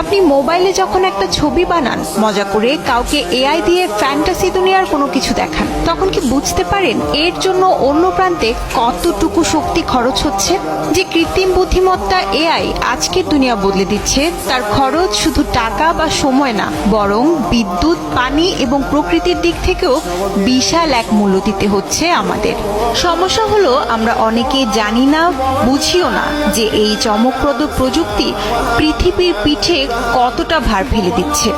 আপনি মোবাইলে যখন একটা ছবি বানান, মজা করে কাউকে এআই দিয়ে ফ্যান্টাসি দুনিয়ার কোনো কিছু দেখান, তখন কি বুঝতে পারেন এর জন্য অন্য প্রান্তে কতটুকু শক্তি খরচ হচ্ছে? যে কৃত্রিম বুদ্ধিমত্তা এআই আজকের দুনিয়া বদলে দিচ্ছে, তার খরচ শুধু টাকা বা সময় না, বরং বিদ্যুৎ, পানি এবং প্রকৃতির দিক থেকেও বিশাল এক মূল্য দিতে হচ্ছে আমাদের। সমস্যা হলো, আমরা অনেকে জানি না, বুঝিও না যে এই চমকপ্রদ প্রযুক্তি পৃথিবীর পিঠে কতটা ভার ফেলে দিচ্ছে?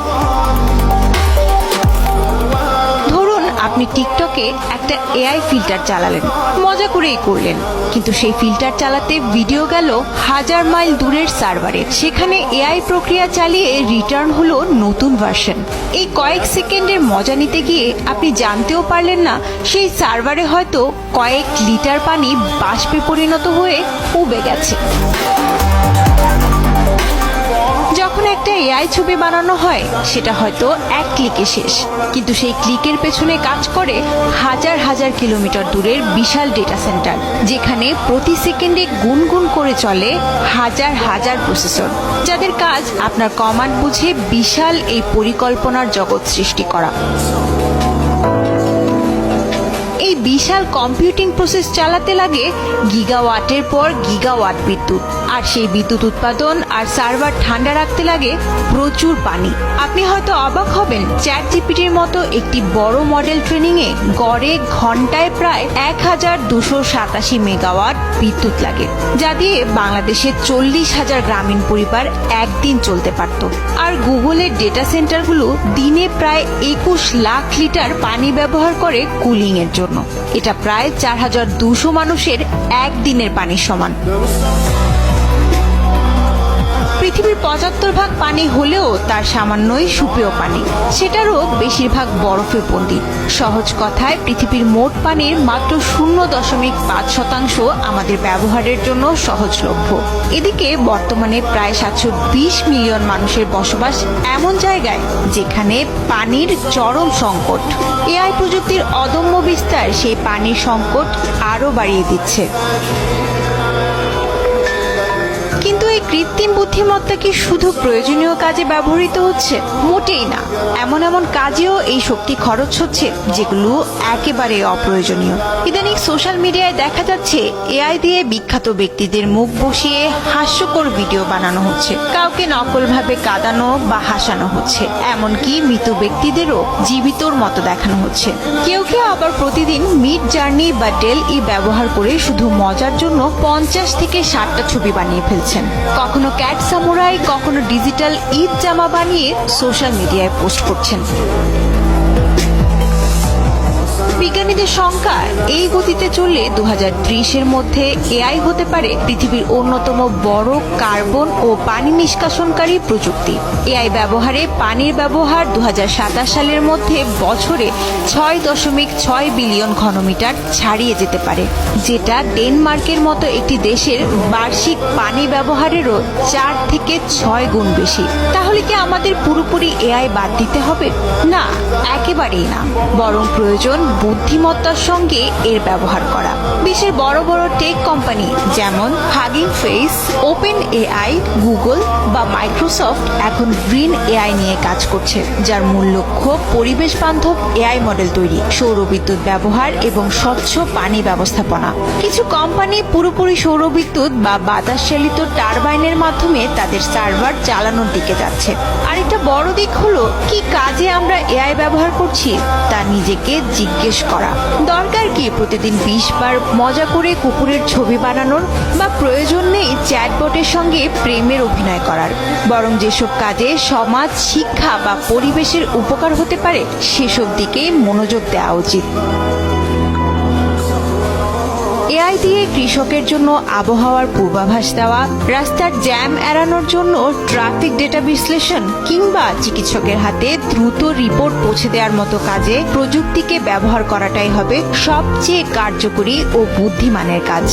ধরুন আপনি টিকটকে একটা এআই ফিল্টার চালালেন, মজা করেই করলেন, কিন্তু সেই ফিল্টার চালাতে ভিডিও গেল হাজার মাইল দূরের সার্ভারে। সেখানে এআই প্রক্রিয়া চালিয়ে রিটার্ন হলো নতুন ভার্সন এই কয়েক সেকেন্ডের মজা নিতে গিয়ে আপনি জানতেও পারলেন না, সেই সার্ভারে হয়তো কয়েক লিটার পানি বাষ্পে পরিণত হয়ে উবে গেছে। যখন একটা এআই ছবি বানানো হয়, সেটা হয়তো এক ক্লিকে শেষ। কিন্তু সেই ক্লিকের পেছনে কাজ করে হাজার হাজার কিলোমিটার দূরের বিশাল ডেটা সেন্টার যেখানে প্রতি সেকেন্ডে গুনগুন করে চলে হাজার হাজার প্রসেসর যাদের কাজ আপনার কমান্ড বুঝে বিশাল এই পরিকল্পনার জগৎ সৃষ্টি করা। বিশাল কম্পিউটিং প্রসেস চালাতে লাগে গিগাওয়াটের পর গিগাওয়াট বিদ্যুৎ। আর সেই বিদ্যুৎ উৎপাদন আর সার্ভার ঠান্ডা রাখতে লাগে প্রচুর পানি। আপনি হয়তো অবাক হবেন চ্যাট জিপিটির মতো একটি বড় মডেল ট্রেনিংয়ে গড়ে ঘন্টায় প্রায় এক হাজার দুশো সাতাশি মেগাওয়াট বিদ্যুৎ লাগে, যা দিয়ে বাংলাদেশের চল্লিশ হাজার গ্রামীণ পরিবার একদিন চলতে পারত। আর গুগলের ডেটা সেন্টারগুলো দিনে প্রায় একুশ লাখ লিটার পানি ব্যবহার করে কুলিং এর জন্য। এটা প্রায় চার হাজার দুশো মানুষের একদিনের পানির সমান। পৃথিবীর পঁচাত্তর ভাগ পানি হলেও তার সামান্যই সুপেয় পানি। সেটারও বেশিরভাগ বরফে বন্দি সহজ কথায়, পৃথিবীর মোট পানির মাত্র শূন্য দশমিক পাঁচ শতাংশ আমাদের ব্যবহারের জন্য সহজলভ্য। এদিকে বর্তমানে প্রায় সাতশো বিশ মিলিয়ন মানুষের বসবাস এমন জায়গায় যেখানে পানির চরম সংকট। এআই প্রযুক্তির অদম্য বিস্তার সেই পানির সংকট আরও বাড়িয়ে দিচ্ছে। কিন্তু এই কৃত্রিম বুদ্ধিমত্তা কি শুধু প্রয়োজনীয় কাজে ব্যবহৃত হচ্ছে? মোটেই না। এমন এমন কাজেও এই শক্তি খরচ হচ্ছে যেগুলো একেবারে অপ্রয়োজনীয়। ইদানিং সোশ্যাল মিডিয়ায় দেখা যাচ্ছে, এআই দিয়ে বিখ্যাত ব্যক্তিদের মুখ বসিয়ে হাস্যকর ভিডিও বানানো হচ্ছে। কাউকে নকলভাবে কাঁদানো বা হাসানো হচ্ছে। এমনকি মৃত ব্যক্তিদেরও জীবিতর মতো দেখানো হচ্ছে। কেউ কেউ আবার প্রতিদিন মিড জার্নি বা ডেল ই ব্যবহার করে শুধু মজার জন্য পঞ্চাশ থেকে ষাটটা ছবি বানিয়ে ফেলছেন কখনো ক্যাট সামুরাই কখনো ডিজিটাল ঈদ জামা বানিয়ে সোশ্যাল মিডিয়ায় পোস্ট করছেন। বিজ্ঞানীদের সংখ্যা এই গতিতে চললে দু এর মধ্যে এআই হতে পারে পৃথিবীর অন্যতম বড় কার্বন ও পানি নিষ্কাশনকারী প্রযুক্তি। এআই ব্যবহারে পানির ব্যবহার দু সালের মধ্যে বছরে ছয় দশমিক ছয় বিলিয়ন ঘনমিটার ছাড়িয়ে যেতে পারে, যেটা ডেনমার্কের মতো একটি দেশের বার্ষিক পানি ব্যবহারেরও চার থেকে ছয় গুণ বেশি। তাহলে কি আমাদের পুরোপুরি এআই বাদ দিতে হবে? না, একেবারেই না। বরং প্রয়োজন বুদ্ধিমত্তার সঙ্গে এর ব্যবহার করা। বিশ্বের বড় বড় টেক কোম্পানি যেমন hugging face open AI Google বা মাইক্রোসফট এখন গ্রিন এআই নিয়ে কাজ করছে, যার মূল লক্ষ্য পরিবেশ বান্ধব এআই মডেল তৈরি, সৌর বিদ্যুৎ ব্যবহার এবং স্বচ্ছ পানি ব্যবস্থাপনা। কিছু কোম্পানি পুরোপুরি সৌর বিদ্যুৎ বা বাতাস চালিত টারবাইনের মাধ্যমে তাদের সার্ভার চালানোর দিকে যাচ্ছে। আরেকটা বড় দিক হলো, কি কাজে আমরা এআই ব্যবহার করছি তা নিজেকে জিজ্ঞেস করা। দরকার কি প্রতিদিন বিশ বার মজা করে কুকুরের ছবি বানানোর বা প্রয়োজন নেই চ্যাটবটের সঙ্গে প্রেমের অভিনয় করার। বরং যেসব কাজে সমাজ, শিক্ষা বা পরিবেশের উপকার হতে পারে, সেসব দিকে মনোযোগ দেওয়া উচিত। এআই দিয়ে কৃষকের জন্য আবহাওয়ার পূর্বাভাস দেওয়া, রাস্তার জ্যাম এড়ানোর জন্য ট্রাফিক ডেটা বিশ্লেষণ কিংবা চিকিৎসকের হাতে দ্রুত রিপোর্ট পৌঁছে দেওয়ার মতো কাজে প্রযুক্তিকে ব্যবহার করাটাই হবে সবচেয়ে কার্যকরী ও বুদ্ধিমানের কাজ।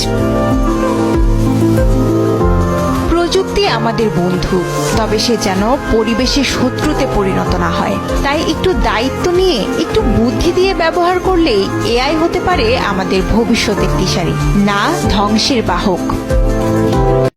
প্রযুক্তি আমাদের বন্ধু, তবে সে যেন পরিবেশের শত্রুতে পরিণত না হয়। তাই একটু দায়িত্ব নিয়ে, একটু বুদ্ধি দিয়ে ব্যবহার করলেই এআই হতে পারে আমাদের ভবিষ্যতের দিশারি। না ধ্বংসের বাহক।